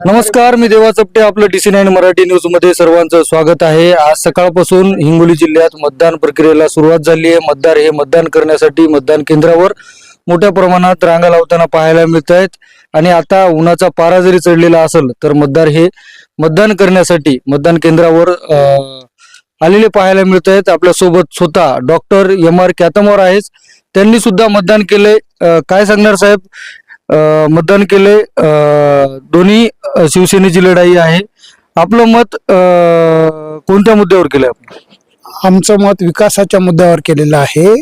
नमस्कार मी देवा चपटे आपलं TC nine Marathi न्यूजमध्ये सर्वांचं स्वागत आहे. आज सकाळपासून हिंगोली जिल्ह्यात मतदान प्रक्रियेला सुरुवात झाली आहे. मतदार हे मतदान करण्यासाठी मतदान केंद्रावर मोठ्या प्रमाणात रांगा लावताना पाहायला मिळत आहेत आणि आता उन्हाचा पारा जरी चढलेला असेल तर मतदार हे मतदान करण्यासाठी मतदान केंद्रावर आलेले पाहायला मिळत आहेत आपल्यासोबत स्वतः डॉक्टर एम आर कॅतमोर आहेच त्यांनी सुद्धा मतदान केले काय सांगणार साहेब? मतदान केले. दोन्ही शिवसेनेची लढाई आहे. आपलं मत कोणत्या मुद्द्यावर केलं आमचं मत विकासाच्या मुद्द्यावर केलेलं आहे.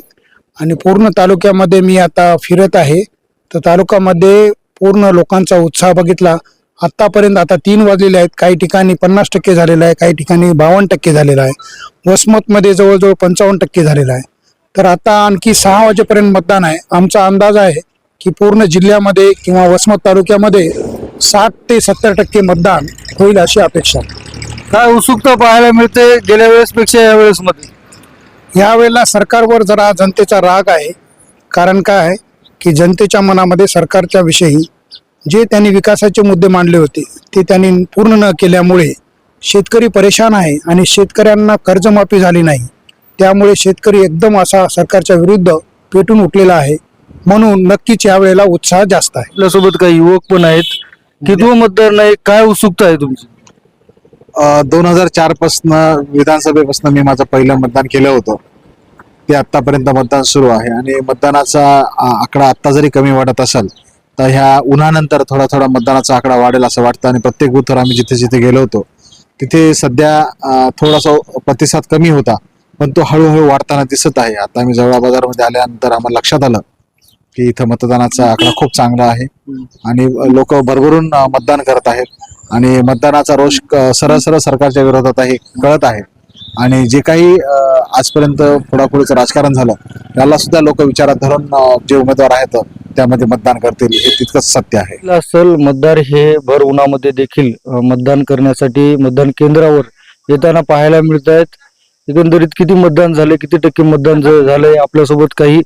आणि पूर्ण तालुक्यामध्ये मी आता फिरत आहे. तर तालुक्यामध्ये पूर्ण लोकांचा उत्साह बघितला. आत्तापर्यंत आता तीन वाजलेले आहेत. काही ठिकाणी पन्नास टक्के झालेलं आहे. काही ठिकाणी बावन्न टक्के झालेलं आहे. वसमतमध्ये जवळजवळ पंचावन्न टक्के झालेलं आहे. तर आता आणखी सहा वाजेपर्यंत मतदान आहे. आमचा अंदाज आहे की पूर्ण जिल्ह्यामध्ये किंवा वसमत तालुक्यामध्ये साठ ते सत्तर टक्के मतदान होईल अशी अपेक्षा. काय उत्सुकता पाहायला मिळते गेल्या वेळेस पेक्षा या वेळेस मध्ये यावेळेला सरकारवर जरा जनतेचा राग आहे. कारण काय आहे की जनतेच्या मनामध्ये सरकारच्या विषयी जे त्यांनी विकासाचे मुद्दे मांडले होते ते त्यांनी पूर्ण न केल्यामुळे शेतकरी परेशान आहे आणि शेतकऱ्यांना कर्जमाफी झाली नाही. त्यामुळे शेतकरी एकदम असा सरकारच्या विरुद्ध पेटून उठलेला आहे. म्हणून नक्कीच यावेळेला उत्साह जास्त आहे. आपल्यासोबत काही युवक पण आहेत. कितवं मतदार नाही काय उत्सुकता आहे तुमची? दोन हजार चार पासन विधानसभेपासून मी माझं पहिलं मतदान केलं होतं. ते आतापर्यंत मतदान सुरू आहे आणि मतदानाचा आ, आकडा आत्ता जरी कमी वाटत असेल तर ह्या उन्हानंतर थोडा थोडा मतदानाचा आकडा वाढेल असं वाटतं आणि प्रत्येक बूथवर आम्ही जिथे जिथे गेलो होतो तिथे सध्या अ, थोडासा प्रतिसाद कमी होता पण तो हळूहळू वाढताना दिसत आहे. आता आम्ही जवळ बाजारमध्ये आल्यानंतर आम्हाला लक्षात आलं की इथं मतदानाचा आकडा खूप चांगला आहे. आणि लोक भरभरून मतदान करत आहेत. आणि मतदानाचा रोष सरळ सरळ सरकारच्या विरोधात आहे कळत आहे. आणि जे काही आजपर्यंत फोडाफोडीचं राजकारण झालं त्याला सुद्धा लोक विचारात धरून जे उमेदवार आहेत त्यामध्ये मतदान करतील हे तितकंच सत्य आहे. असल मतदार हे भर उन्हामध्ये देखील मतदान करण्यासाठी मतदान केंद्रावर येताना पाहायला मिळत आहेत एकंदरीत किती मतदान झाले किती टक्के मतदान झालंय आपल्यासोबत काही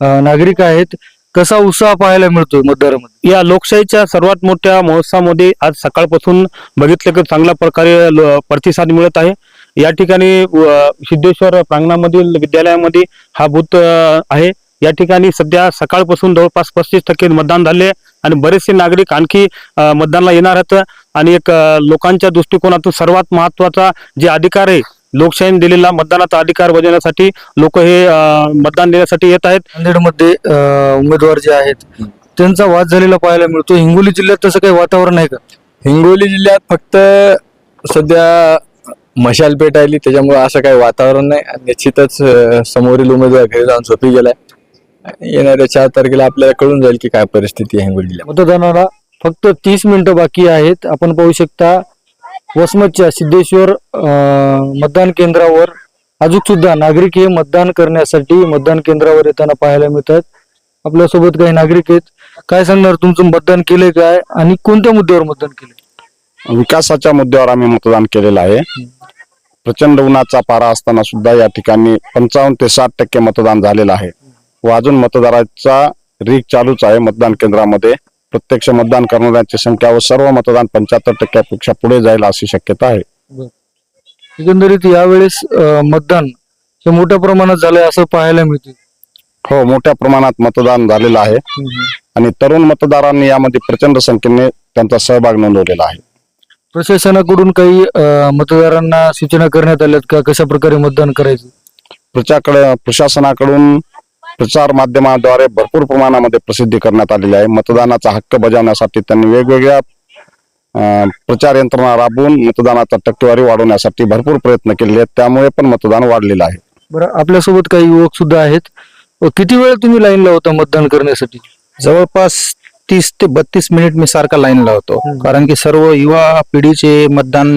नागरिक आहेत. कसा उत्साह पाहायला मिळतोय मतदारामध्ये? या लोकशाहीच्या सर्वात मोठ्या महोत्सवामध्ये आज सकाळपासून बघितलं की चांगल्या प्रकारे ल- प्रतिसाद मिळत आहे. या ठिकाणी अ, सिद्धेश्वर प्रांगणामधील विद्यालयामध्ये हा बूथ अ, आहे. या ठिकाणी सध्या सकाळपासून जवळपास पस्तीस टक्के मतदान झाले आणि बरेचसे नागरिक आणखी अ, मतदानाला येणार आहेत. आणि एक अ, लोकांच्या दृष्टिकोनातून सर्वात महत्त्वाचा जे अधिकार आहे लोकशाहीने दिलेला मतदानाचा अधिकार बजावण्यासाठी लोक हे मतदान देण्यासाठी येत आहेत. नांदेडमध्ये उमेदवार जे आहेत त्यांचा वाद झालेला पाहायला मिळतो. हिंगोली जिल्ह्यात तसं काही वातावरण आहे का? हिंगोली जिल्ह्यात फक्त सध्या मशाल पेटायली त्याच्यामुळे असं काही वातावरण नाही. आणि निश्चितच समोरील उमेदवार घरी जाऊन झोपी गेलाय. येणाऱ्या चार तारखेला आपल्याला कळून जाईल की काय परिस्थिती आहे हिंगोली जिल्ह्यात. मतदानाला फक्त तीस मिनिटं बाकी आहेत. आपण पाहू शकता वसमतच्या सिद्धेश्वर अं, मतदान केंद्रावर अजून सुद्धा नागरिक हे मतदान करण्यासाठी मतदान केंद्रावर येताना पाहायला मिळतात. आपल्यासोबत काही नागरिक आहेत. काय सांगणार? तुमचं मतदान केलंय काय? आणि कोणत्या मुद्द्यावर मतदान केलंय? विकासाच्या मुद्द्यावर आम्ही मतदान केलेलं आहे. प्रचंड उन्हाचा पारा असताना सुद्धा या ठिकाणी पंचावन्न ते साठ टक्के मतदान झालेलं आहे. व अजून मतदाराचा रीक चालूच आहे मतदान केंद्रामध्ये. प्रत्यक्ष मतदान करणाऱ्यांची संख्या व सर्व मतदान पंच्याहत्तर टक्क्यापेक्षा पुढे जाईल अशी शक्यता आहे. एकंदरीत यावेळेस अं, मतदान हे मोठ्या प्रमाणात झालंय असं पाहायला मिळते हो मोठ्या प्रमाणात मतदान झालेलं आहे. आणि तरुण मतदारांनी यामध्ये प्रचंड संख्येने त्यांचा सहभाग नोंदवलेला आहे. प्रशासनाकडून काही अं, मतदारांना सूचना करण्यात आल्यात का? कशा प्रकारे मतदान करायचं? प्रचाकडे प्रशासनाकडून प्रचार माध्यमाद्वारे भरपूर प्रमाणामध्ये प्रसिद्धी करण्यात आलेली आहे. मतदानाचा हक्क बजावण्यासाठी त्यांनी वेगवेगळ्या प्रचार यंत्रणा राबवून मतदानाचा टक्केवारी वाढवण्यासाठी भरपूर प्रयत्न केलेले आहेत. त्यामुळे पण मतदान वाढलेलं आहे. बरं आपल्यासोबत काही युवक सुद्धा आहेत. किती वेळ तुम्ही लाईनला होता मतदान करण्यासाठी? जवळपास तीस ते बत्तीस मिनिट मी सारखा लाईनला होतो कारण की सर्व युवा पिढीचे मतदान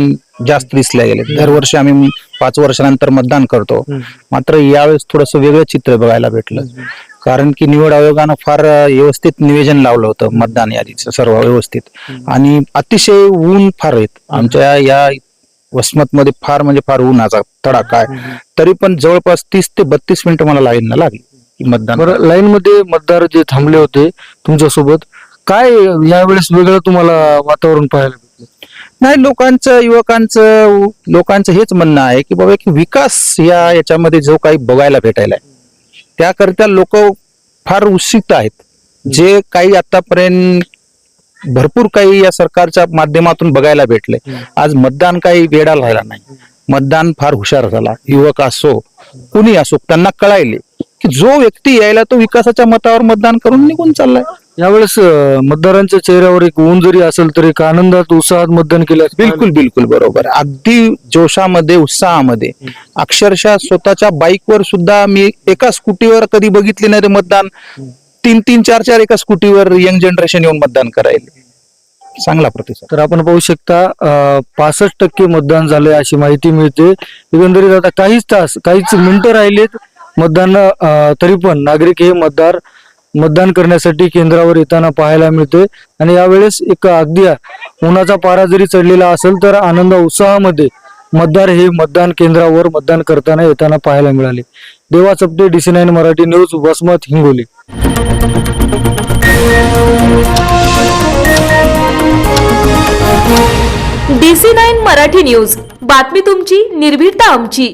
जास्त दिसले गेले. दरवर्षी आम्ही पाच वर्षानंतर मतदान करतो. मात्र यावेळेस थोडस वेगळं चित्र बघायला भेटलं. कारण की निवड आयोगानं फार व्यवस्थित नियोजन लावलं होतं मतदान यादीचं सर्व व्यवस्थित. आणि अतिशय ऊन फार आहेत. आमच्या या वसमत मध्ये फार म्हणजे फार उन्हाचा तडाखा आहे. तरी पण जवळपास तीस ते बत्तीस मिनिटं मला लाईनला लागली. मतदान बरं लाईन मध्ये मतदार जे थांबले होते तुमच्यासोबत काय यावेळेस वेगळं तुम्हाला वातावरण पाहायला भेटलं? नाही लोकांचं युवकांचं लोकांचं हेच म्हणणं आहे की बाबा एक विकास या याच्यामध्ये जो काही बघायला भेटायला आहे. त्याकरिता लोक फार उत्सुक आहेत. जे काही आतापर्यंत भरपूर काही या सरकारच्या माध्यमातून बघायला भेटले. आज मतदान काही वेळा राहिला नाही. मतदान फार हुशार झाला. युवक असो कुणी असो त्यांना कळायले. की जो व्यक्ती यायला तो विकासाच्या मतावर मतदान करून निघून चाललाय. यावेळेस अं, मतदारांच्या चेहऱ्यावर एक ऊन जरी असेल तरी एक आनंदात उत्साहात मतदान केलं बिलकुल बिलकुल बरोबर. अगदी जोशामध्ये उत्साहामध्ये. अक्षरशः स्वतःच्या बाईकवर सुद्धा मी एका स्कूटीवर कधी बघितले नाही रे मतदान. तीन तीन चार चार एका स्कूटीवर यंग जनरेशन येऊन मतदान करायला. चांगला प्रतिसाद. तर आपण पाहू शकता पासष्ट टक्के मतदान झालंय अशी माहिती मिळते. एकंदरीत आता काहीच तास काहीच मिनिटं राहिलेत. मतदान तरी पण नागरिक हे मतदार मतदान करण्यासाठी केंद्रावर येताना पाहायला मिळते आणि यावेळेस एक अगदी उन्हाचा पारा जरी चढलेला असेल तर आनंद उत्साहामध्ये मतदार हे मतदान केंद्रावर मतदान करताना येताना पाहायला मिळाले. Deva Chapte DC nine Marathi news Vasmat Hingoli. DC nine Marathi news. बातमी तुमची निर्भीडता आमची.